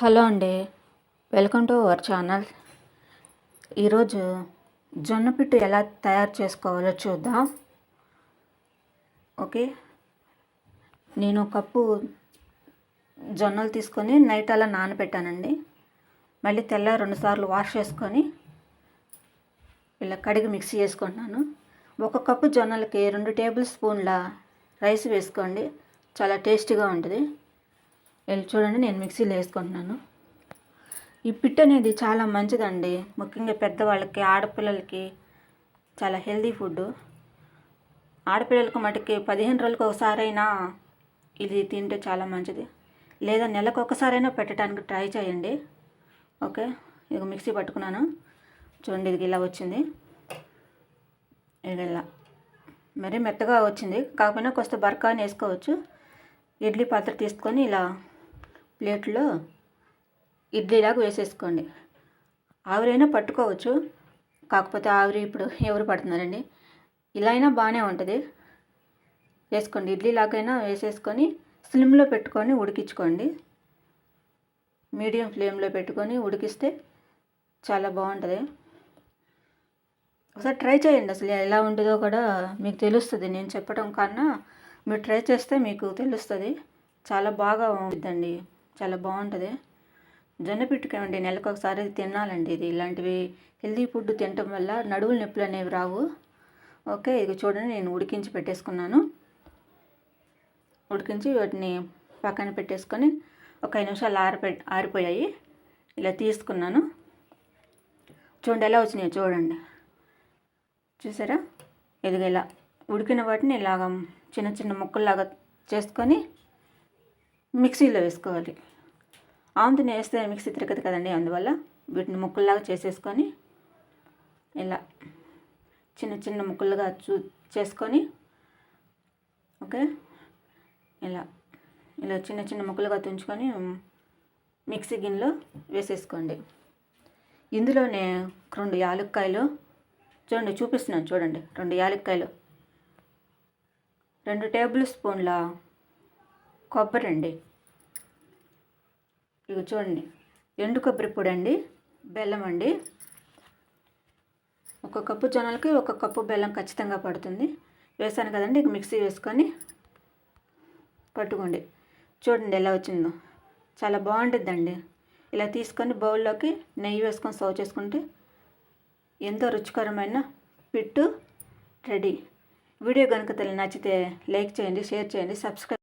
Hello అండి. Welcome to our channel. ఈరోజు జొన్న పిట్టు ఎలా తయారు చేసుకోవాలో చూద్దాం. ఓకే. నేను ఒక కప్పు జొన్నలు తీసుకొని నైట్ అలా నానబెట్టానండి. మళ్ళీ తెల్ల రెండుసార్లు వాష్ చేసుకొని ఇలా కడిగి మిక్సీ చేసుకుంటున్నాను. ఒక కప్పు జొన్నలకి రెండు టేబుల్ స్పూన్ల రైస్ వేసుకోండి. చాలా టేస్టీగా ఉంటుంది. చూడండి నేను మిక్సీలో వేసుకుంటున్నాను. ఈ పిట్ అనేది చాలా మంచిదండి. ముఖ్యంగా పెద్దవాళ్ళకి ఆడపిల్లలకి చాలా హెల్దీ ఫుడ్ ఆడపిల్లలకు మటుకి పదిహేను రోజులకు ఒకసారైనా ఇది తింటే చాలా మంచిది. లేదా నెలకు ఒకసారైనా పెట్టడానికి ట్రై చేయండి. ఓకే? ఇక మిక్సీ పట్టుకున్నాను. చూడండి ఇది ఇలా వచ్చింది. ఇది ఇలా. మరీ మెత్తగా వచ్చింది. కాకపోయినా కొంత బరకాని వేసుకోవచ్చు. ఇడ్లీ పాత్ర తీసుకొని ఇలా ప్లేట్లో ఇడ్లీలాగా వేసేసుకోండి. ఆవిరైనా పట్టుకోవచ్చు. కాకపోతే ఆవిరి ఇప్పుడు ఎవరు పడుతున్నారండి? ఇలా అయినా బాగానే ఉంటుంది. వేసుకోండి. ఇడ్లీలాగైనా వేసేసుకొని స్లిమ్లో పెట్టుకొని ఉడికించుకోండి. మీడియం ఫ్లేమ్లో పెట్టుకొని ఉడికిస్తే చాలా బాగుంటుంది. ఒకసారి ట్రై చేయండి అసలు ఎలా ఉంటుందో కూడా మీకు తెలుస్తుంది. నేను చెప్పడం కన్నా మీరు ట్రై చేస్తే మీకు తెలుస్తుంది. చాలా బాగా ఉంటుందండి. చాలా బాగుంటుంది. జొన్న పిట్టుకేమండి నెలకు ఒకసారి తినాలండి ఇది. ఇలాంటివి హెల్దీ ఫుడ్ తినటం వల్ల నడువుల నొప్పులు అనేవి రావు. ఓకే ఇది చూడండి నేను ఉడికించి పెట్టేసుకున్నాను. ఉడికించి వాటిని పక్కన పెట్టేసుకొని ఒక ఐదు నిమిషాలు ఆరిపె ఆరిపోయాయి. ఇలా తీసుకున్నాను. చూడండి ఎలా వచ్చినాయో చూడండి. చూసారా? ఇది ఇలా ఉడికిన వాటిని ఇలాగ చిన్న చిన్న ముక్కల్లాగా చేసుకొని మిక్సీలో వేసుకోవాలి. ఆముదని వేస్తే మిక్సీ తిరగదు కదండి అందువల్ల వీటిని ముక్కల్లాగా చేసేసుకొని ఇలా చిన్న చిన్న ముక్కలుగా చూ చేసుకొని ఓకే? ఇలా ఇలా చిన్న చిన్న ముక్కలుగా తుంచుకొని మిక్సీ గిన్నెలో వేసేసుకోండి. ఇందులోనే రెండు యాలక్కాయలు చూడండి చూపిస్తున్నాను చూడండి రెండు యాలక్కాయలు. రెండు టేబుల్ స్పూన్ల కొబ్బరి అండి ఇవి చూడండి. ఎండు కొబ్బరి పొడి అండి బెల్లం అండి. ఒక కప్పు జొన్నలకి ఒక కప్పు బెల్లం ఖచ్చితంగా పడుతుంది. వేసాను కదండి ఇక మిక్సీ వేసుకొని పట్టుకోండి. చూడండి ఎలా వచ్చిందో. చాలా బాగుంటుందండి ఇలా తీసుకొని బౌల్లోకి నెయ్యి వేసుకొని సర్వ్ చేసుకుంటే ఎంతో రుచికరమైన పిట్టు రెడీ. వీడియో కనుక నచ్చితే లైక్ చేయండి షేర్ చేయండి సబ్స్క్రైబ్